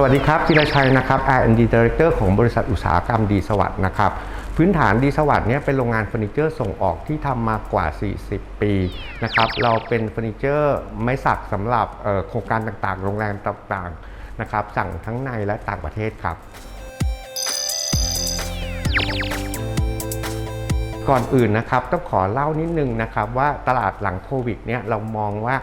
สวัสดีครับจิรชัยนะครับ R&D Director ของบริษัทอุตสาหกรรมดีสวัสด์นะครับ พื้นฐานดีสวัสด์เนี่ยเป็นโรงงานเฟอร์นิเจอร์ส่งออกที่ทำมากว่า 40 ปีนะครับเราเป็นเฟอร์นิเจอร์ไม้สักสำหรับโครงการต่างๆ โรงแรมต่างๆนะครับสั่งทั้งในและต่างประเทศครับก่อนอื่นนะครับต้องขอเล่านิดนึงนะครับว่าตลาดหลังโควิดเนี่ยเรามองว่า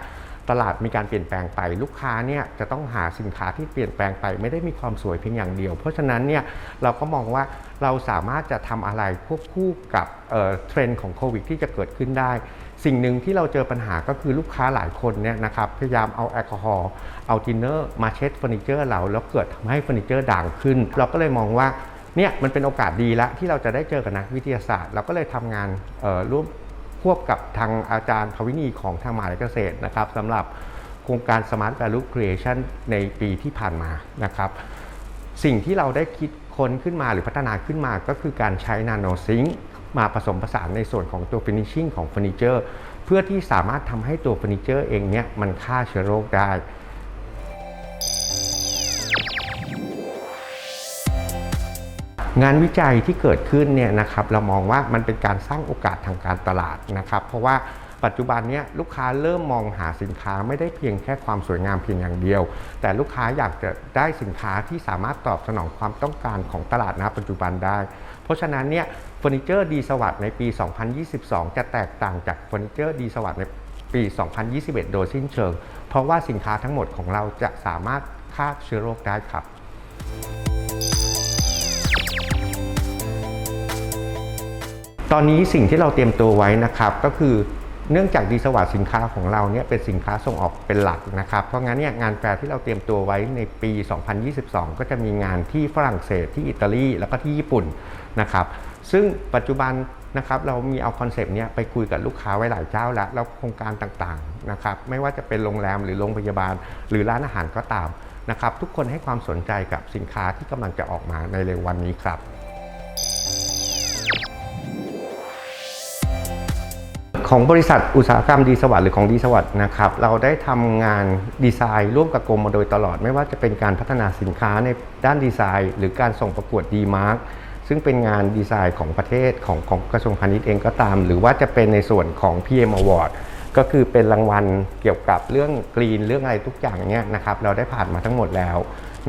ตลาดมีการเปลี่ยนแปลงไป ลูกค้าเนี่ยจะต้องหาสินค้าที่เปลี่ยนแปลงไป ไม่ได้มีความสวยเพียงอย่างเดียว เพราะฉะนั้นเนี่ยเราก็มองว่าเราสามารถจะทำอะไรควบคู่กับเทรนด์ของโควิดที่จะเกิดขึ้นได้ สิ่งหนึ่งที่เราเจอปัญหาก็คือลูกค้าหลายคนเนี่ยนะครับพยายามเอาแอลกอฮอล์เอาทินเนอร์มาเช็ดเฟอร์นิเจอร์เราแล้วเกิดทำให้เฟอร์นิเจอร์ด่างขึ้น เราก็เลยมองว่าเนี่ยมันเป็นโอกาสดีล้วที่เราจะได้เจอกับนักวิทยาศาสตร์ เราก็เลยทำงานร่วม วบกับทางอาจารย์ภวินีของทางมหาวิทยาลัยเกษตรนะครับสำหรับโครงการ Smart Value Creation ในปีที่ผ่านมานะครับ สิ่งที่เราได้คิดค้นขึ้นมาหรือพัฒนาขึ้นมาก็คือการใช้นาโนซิงค์มาผสมผสานในส่วนของตัวฟินิชชิ่งของเฟอร์นิเจอร์เพื่อที่สามารถทำให้ตัวเฟอร์นิเจอร์เองเนี่ยมันฆ่าเชื้อโรคได้ งานวิจัยที่เกิดขึ้นเนี่ยนะครับเรามองว่ามันเป็นการสร้างโอกาสทางการตลาดนะครับ เพราะว่าปัจจุบันนี้ลูกค้าเริ่มมองหาสินค้าไม่ได้เพียงแค่ความสวยงามเพียงอย่างเดียว แต่ลูกค้าอยากจะได้สินค้าที่สามารถตอบสนองความต้องการของตลาดณปัจจุบันได้ เพราะฉะนั้นเนี่ยเฟอร์นิเจอร์ดีสวัสด์ในปี 2022 จะแตกต่างจากเฟอร์นิเจอร์ดีสวัสด์ในปี 2021 โดยสิ้นเชิง เพราะว่าสินค้าทั้งหมดของเราจะสามารถฆ่าเชื้อโรคได้ครับ ตอนนี้สิ่งที่เราเตรียมตัวไว้นะครับก็คือเนื่องจากดีสวัสดิ์สินค้าของเราเนี่ยเป็นสินค้าส่งออกเป็นหลักนะครับ เพราะงั้นเนี่ยงานแฟร์ที่เราเตรียมตัวไว้ในปี 2022 ก็จะมีงานที่ฝรั่งเศสที่อิตาลีแล้วก็ที่ญี่ปุ่นนะครับซึ่งปัจจุบันนะครับเรามีเอาคอนเซปต์เนี้ยไปคุยกับลูกค้าไว้หลายเจ้าแล้วแล้วโครงการต่างๆนะครับไม่ว่าจะเป็นโรงแรมหรือโรงพยาบาล หรือร้านอาหารก็ตามนะครับทุกคนให้ความสนใจกับสินค้าที่กำลังจะออกมาในเร็ววันนี้ครับ ของบริษัทอุตสาหกรรมดีสวัสดิ์หรือของดีสวัสดิ์นะครับ เราได้ทำงานดีไซน์ร่วมกับกรมมาโดยตลอด ไม่ว่าจะเป็นการพัฒนาสินค้าในด้านดีไซน์ หรือการส่งประกวดดีมาร์กซึ่งเป็นงานดีไซน์ของประเทศของของกระทรวงพาณิชย์เองก็ตาม หรือว่าจะเป็นในส่วนของ PM Award ก็คือเป็นรางวัลเกี่ยวกับเรื่องกรีนเรื่องอะไรทุกอย่างเนี่ยนะครับเราได้ผ่านมาทั้งหมดแล้ว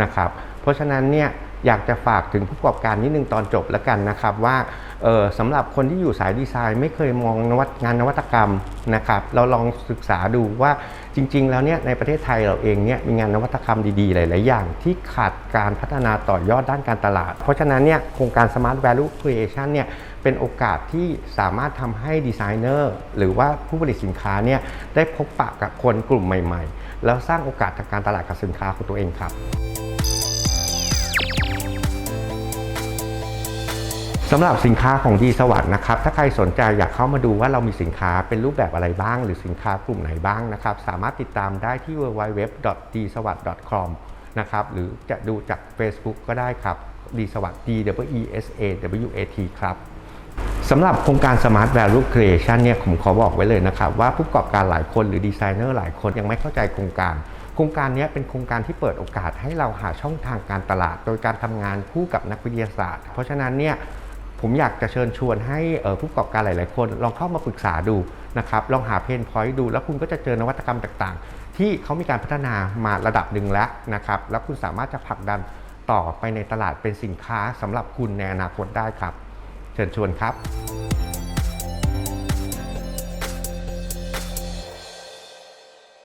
นะครับ เพราะฉะนั้นเนี่ยอยากจะฝากถึงผู้ประกอบการนิดนึงตอนจบแล้วกันนะครับว่า เออสำหรับคนที่อยู่สายดีไซน์ไม่เคยมองนวัตงานนวัตกรรมนะครับ เราลองศึกษาดูว่าจริง ๆ แล้วเนี่ยในประเทศไทยเราเองเนี่ยมีงานนวัตกรรมดีๆ หลาย ๆ อย่าง ที่ขาดการพัฒนาต่อยอดด้านการตลาด เพราะฉะนั้นเนี่ยโครงการ Smart Value Creation เนี่ยเป็นโอกาสที่สามารถทำให้ดีไซเนอร์หรือว่าผู้ผลิตสินค้าเนี่ยได้พบปะกับคนกลุ่มใหม่ ๆ แล้วสร้างโอกาสทางการตลาดกับสินค้าของตัวเองครับ สำหรับสินค้าของดีสวัสด์นะครับถ้าใครสนใจอยากเข้ามาดูว่าเรามีสินค้าเป็นรูปแบบอะไรบ้าง หรือสินค้ากลุ่มไหนบ้างนะครับ สามารถติดตามได้ที่ www.dsawat.com นะครับหรือจะดูจาก Facebook ก็ได้ครับดีสวัสด์ D W E S A W A T ครับสำหรับโครงการ Smart Value Creation เนี่ยผมขอบอกไว้เลยนะครับ ว่าผู้ประกอบการหลายคนหรือดีไซเนอร์หลายคนยังไม่เข้าใจโครงการ โครงการนี้เป็นโครงการที่เปิดโอกาสให้เราหาช่องทางการตลาด โดยการทำงานคู่กับนักวิทยาศาสตร์ เพราะฉะนั้นเนี่ย ผมอยากจะเชิญชวนให้ผู้ประกอบการหลาย ๆ คน ลองเข้ามาปรึกษาดูนะครับ ลองหาเพนพอยต์ดู แล้วคุณก็จะเจอนวัตกรรมต่าง ๆ ที่เขามีการพัฒนามาระดับหนึ่งแล้วนะครับ แล้วคุณสามารถจะผลักดันต่อไปในตลาดเป็นสินค้าสำหรับคุณในอนาคตได้ครับ เชิญชวนครับ